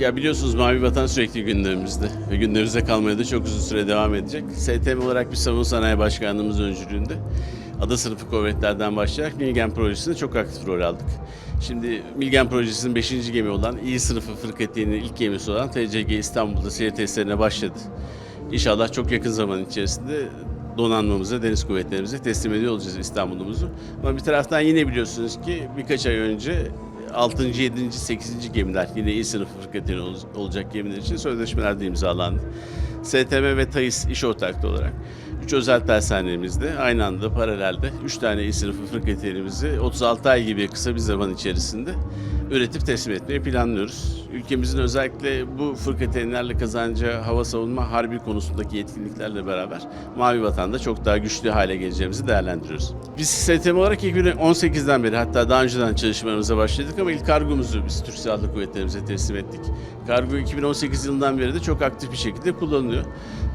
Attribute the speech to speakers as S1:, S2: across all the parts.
S1: Ya biliyorsunuz Mavi Vatan sürekli gündemimizde ve gündemimizde kalmaya da çok uzun süre devam edecek. STM olarak bir savunma sanayi başkanlığımız öncülüğünde ada sınıfı kuvvetlerden başlayarak Milgen projesinde çok aktif rol aldık. Şimdi Milgen projesinin 5. gemi olan İyi sınıfı fırkateyinin ilk gemisi olan TCG İstanbul'da seyir testlerine başladı. İnşallah çok yakın zaman içerisinde donanmamıza, deniz kuvvetlerimize teslim ediyor olacağız İstanbul'umuzu. Ama bir taraftan yine biliyorsunuz ki birkaç ay önce 6. 7. 8. gemiler yine iyi sınıf fırkateyni ol- olacak gemiler için sözleşmeler de imzalandı. STM ve TAİS iş ortaklığı olarak 3 özel tersanemizde aynı anda paralelde 3 tane iyi sınıfı fırkateynimizi 36 ay gibi kısa bir zaman içerisinde üretip teslim etmeyi planlıyoruz. Ülkemizin özellikle bu fırkateynlerle kazanacağı hava savunma harbi konusundaki yetkinliklerle beraber Mavi Vatan'da çok daha güçlü hale geleceğimizi değerlendiriyoruz. Biz STM olarak 2018'den beri hatta daha önceden çalışmalarımıza başladık ama ilk kargomuzu biz Türk Silahlı Kuvvetlerimize teslim ettik. Kargo 2018 yılından beri de çok aktif bir şekilde kullanılıyor.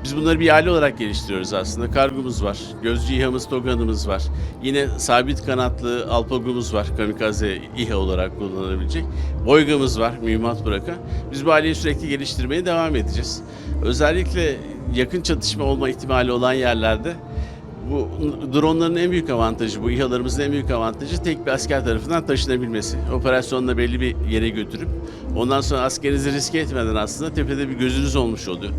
S1: Biz bunları bir aile olarak geliştiriyoruz aslında. Kargomuz var, gözcü İHA'mız, TOGAN'ımız var. Yine sabit kanatlı Alpagumuz var, kamikaze İHA olarak kullanılabilecek. Boygamız var, mühimmat bırakan. Biz bu aileyi sürekli geliştirmeye devam edeceğiz. Özellikle yakın çatışma olma ihtimali olan yerlerde bu dronların en büyük avantajı, bu İHA'larımızın en büyük avantajı tek bir asker tarafından taşınabilmesi. Operasyonla belli bir yere götürüp ondan sonra askerinizi riske etmeden aslında tepede bir gözünüz olmuş oluyor.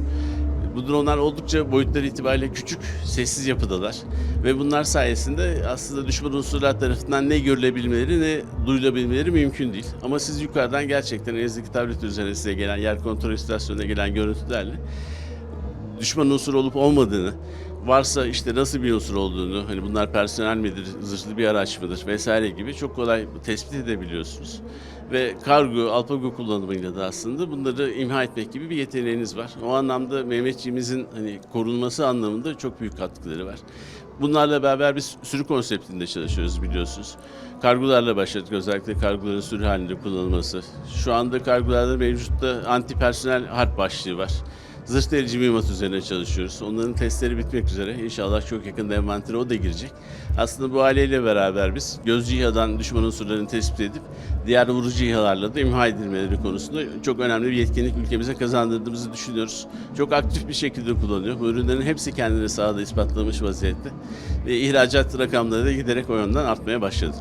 S1: Bu dronlar oldukça boyutları itibariyle küçük, sessiz yapıdalar. Ve bunlar sayesinde aslında düşman unsurlar tarafından ne görülebilmeleri ne duyulabilmeleri mümkün değil. Ama siz yukarıdan gerçekten elinizdeki tablet üzerine size gelen, yer kontrol istasyonuna gelen görüntülerle düşman unsur olup olmadığını, varsa işte nasıl bir unsur olduğunu, hani bunlar personel midir, zırhlı bir araç mıdır vesaire gibi çok kolay tespit edebiliyorsunuz. Ve kargo, alpago kullanımıyla da aslında bunları imha etmek gibi bir yeteneğiniz var. O anlamda Mehmetçiğimizin hani korunması anlamında çok büyük katkıları var. Bunlarla beraber biz sürü konseptinde çalışıyoruz biliyorsunuz. Kargolarla başladık özellikle kargoların sürü halinde kullanılması. Şu anda kargolarda mevcutta anti personel harp başlığı var. Zırh delici mühimmat üzerine çalışıyoruz. Onların testleri bitmek üzere. İnşallah çok yakında envantere o da girecek. Aslında bu aileyle beraber biz gözcü İHA'dan düşman unsurlarını tespit edip diğer vurucu İHA'larla da imha edilmeleri konusunda çok önemli bir yetkinlik ülkemize kazandırdığımızı düşünüyoruz. Çok aktif bir şekilde kullanıyor. Bu ürünlerin hepsi kendini sahada ispatlamış vaziyette. Ve ihracat rakamları da giderek o yönden artmaya başladı.